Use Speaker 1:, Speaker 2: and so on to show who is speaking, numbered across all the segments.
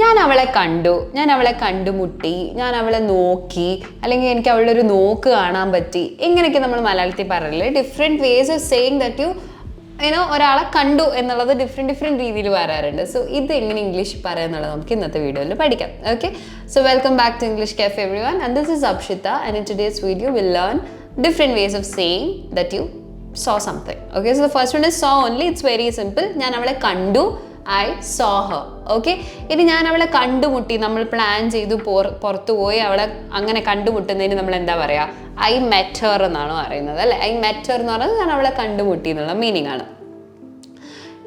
Speaker 1: ഞാൻ അവളെ കണ്ടു. ഞാൻ അവളെ കണ്ടുമുട്ടി. ഞാൻ അവളെ നോക്കി. അല്ലെങ്കിൽ എനിക്ക് അവളുടെ ഒരു നോക്ക് കാണാൻ പറ്റി. ഇങ്ങനെയൊക്കെ നമ്മൾ മലയാളത്തിൽ പറയില്ലേ? Different ways of saying that you know ഒരാളെ കണ്ടു എന്നുള്ളത് ഡിഫറെന്റ് ഡിഫറെന്റ് രീതിയിൽ വരാറുണ്ട്. സോ ഇത് എങ്ങനെ ഇംഗ്ലീഷ് പറയുക എന്നുള്ളത് നമുക്ക് ഇന്നത്തെ വീഡിയോയിൽ പഠിക്കാം. Okay so welcome back to English cafe every one and this is Apshita and in today's video will learn different ways of saying that you saw something okay so the first one is saw only it's very simple ഞാൻ അവളെ കണ്ടു I so her okay ഇനി ഞാൻ അവളെ കണ്ടുമുട്ടി. നമ്മൾ plan ചെയ്തു പുറത്തു പോയി അവളെ അങ്ങനെ കണ്ടുമുട്ടുന്നതിന് നമ്മൾ എന്താ പറയുക ഐ മെറ്റർ എന്നാണ് പറയുന്നത് അല്ലെ? ഐ മെറ്റർ എന്ന് പറയുന്നത് ഞാൻ അവളെ കണ്ടുമുട്ടി എന്നുള്ള മീനിങ് ആണ്.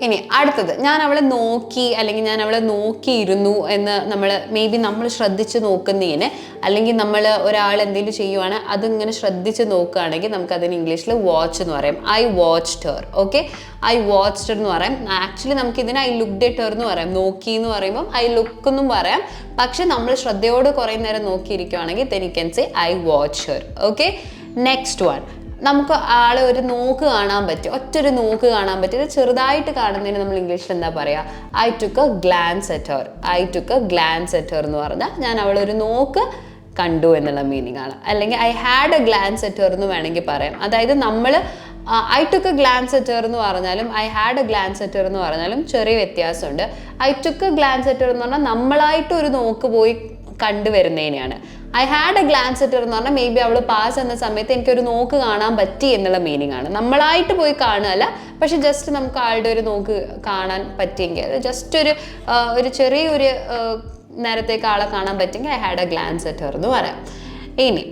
Speaker 1: ഇനി അടുത്തത് ഞാൻ അവളെ നോക്കി അല്ലെങ്കിൽ ഞാൻ അവളെ നോക്കിയിരുന്നു എന്ന് നമ്മൾ മേ ബി നമ്മൾ ശ്രദ്ധിച്ച് നോക്കുന്നതിന് അല്ലെങ്കിൽ നമ്മൾ ഒരാൾ എന്തെങ്കിലും ചെയ്യുവാണ് അതിങ്ങനെ ശ്രദ്ധിച്ച് നോക്കുകയാണെങ്കിൽ നമുക്ക് അതിന് ഇംഗ്ലീഷിൽ വാച്ച് എന്ന് പറയും. I watched her okay I watched എന്ന് പറയാം. ആക്ച്വലി നമുക്ക് ഇതിന് ഐ ലുക്ക് എറ്റ് ഹെർ എന്ന് പറയാം. നോക്കി എന്ന് പറയുമ്പം ഐ ലുക്ക് എന്നും പറയാം. പക്ഷെ നമ്മൾ ശ്രദ്ധയോട് കുറേ നേരം നോക്കിയിരിക്കുകയാണെങ്കിൽ then you can say I watch her okay next one നമുക്ക് ആളെ ഒരു നോക്ക് കാണാൻ പറ്റും. ഒറ്റൊരു നോക്ക് കാണാൻ പറ്റും. ഇത് ചെറുതായിട്ട് കാണുന്നതിന് നമ്മൾ ഇംഗ്ലീഷിൽ എന്താ പറയുക I took a glance at her I took a glance at her എന്ന് പറഞ്ഞാൽ ഞാൻ അവളെ ഒരു നോക്ക് കണ്ടു എന്നുള്ള മീനിങ് ആണ്. അല്ലെങ്കിൽ I had a glance at her എന്ന് വേണമെങ്കിൽ പറയാം. അതായത് നമ്മൾ I took glance at her എന്ന് പറഞ്ഞാലും I had a glance at her എന്ന് പറഞ്ഞാലും ചെറിയ വ്യത്യാസമുണ്ട്. I took glance at her എന്ന് പറഞ്ഞാൽ നമ്മളായിട്ട് ഒരു നോക്ക് പോയി കണ്ടുവരുന്നതിനെയാണ്. I had a glance at എന്ന് പറഞ്ഞാൽ മേ ബി അവൾ പാസ് എന്ന സമയത്ത് എനിക്കൊരു നോക്ക് കാണാൻ പറ്റി എന്നുള്ള മീനിങ് ആണ്. നമ്മളായിട്ട് പോയി കാണുകയല്ല പക്ഷെ ജസ്റ്റ് നമുക്ക് ആളുടെ ഒരു നോക്ക് കാണാൻ പറ്റിയെങ്കിൽ ജസ്റ്റ് ഒരു ഒരു ചെറിയൊരു നേരത്തേക്ക് ആളെ കാണാൻ പറ്റിയെങ്കിൽ I had a glance at എന്ന് പറയാം. ഇനി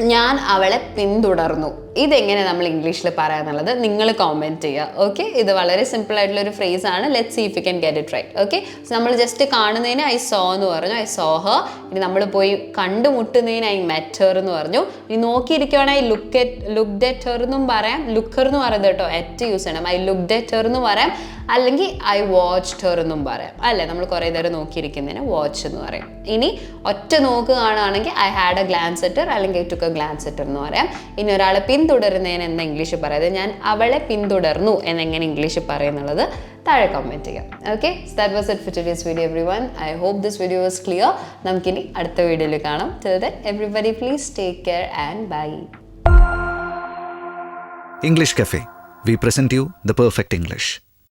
Speaker 1: ഞാൻ അവളെ പിന്തുടർന്നു. ഇതെങ്ങനെ നമ്മൾ ഇംഗ്ലീഷിൽ പറയാന്നുള്ളത് നിങ്ങൾ കോമെന്റ് ചെയ്യുക. ഓക്കെ ഇത് വളരെ സിമ്പിൾ ആയിട്ടുള്ള ഒരു ഫ്രേസ് ആണ്. Let see if you can get it right okay നമ്മൾ ജസ്റ്റ് കാണുന്നതിന് ഐ സോ എന്ന് പറഞ്ഞു. ഐ സോ ഹ ഇനി നമ്മൾ പോയി കണ്ടുമുട്ടുന്നതിന് ഐ മെറ്റർ എന്ന് പറഞ്ഞു. ഇനി നോക്കിയിരിക്കുകയാണെങ്കിൽ I look at looked at her എന്നും പറയാം. ലുക്കർ എന്ന് പറയുന്നത് കേട്ടോ. എറ്റ് യൂസ് ചെയ്യണം. ഐ ലുക്ക് ഡെറ്റർ എന്ന് പറയാം. അല്ലെങ്കിൽ ഐ വാച്ച് ടെർ എന്നും പറയാം. അല്ലേ? നമ്മൾ കുറേ നേരം നോക്കിയിരിക്കുന്നതിന് വാച്ച് എന്ന് പറയാം. ഇനി ഒറ്റ നോക്കുകയാണെങ്കിൽ I had a glance at her അല്ലെങ്കിൽ ടുക്ക് എ ഗ്ലാൻസ് ഇട്ടിരുന്നു പറയാം. ഇനി ഒരാളെ പിന്തുടരുന്നതിന് എന്താ ഇംഗ്ലീഷ് പറയുന്നത്? ഞാൻ അവളെ പിന്തുടർന്നു എന്നെങ്ങനെ ഇംഗ്ലീഷ് പറയുന്നുള്ളത് താഴെ കമന്റ് ചെയ്യാം. Okay that was it for today's video every one I hope this video was clear നമുക്കിനി അടുത്ത വീഡിയോയിൽ കാണാം. Then everybody please take care and bye
Speaker 2: English cafe we present you the perfect English.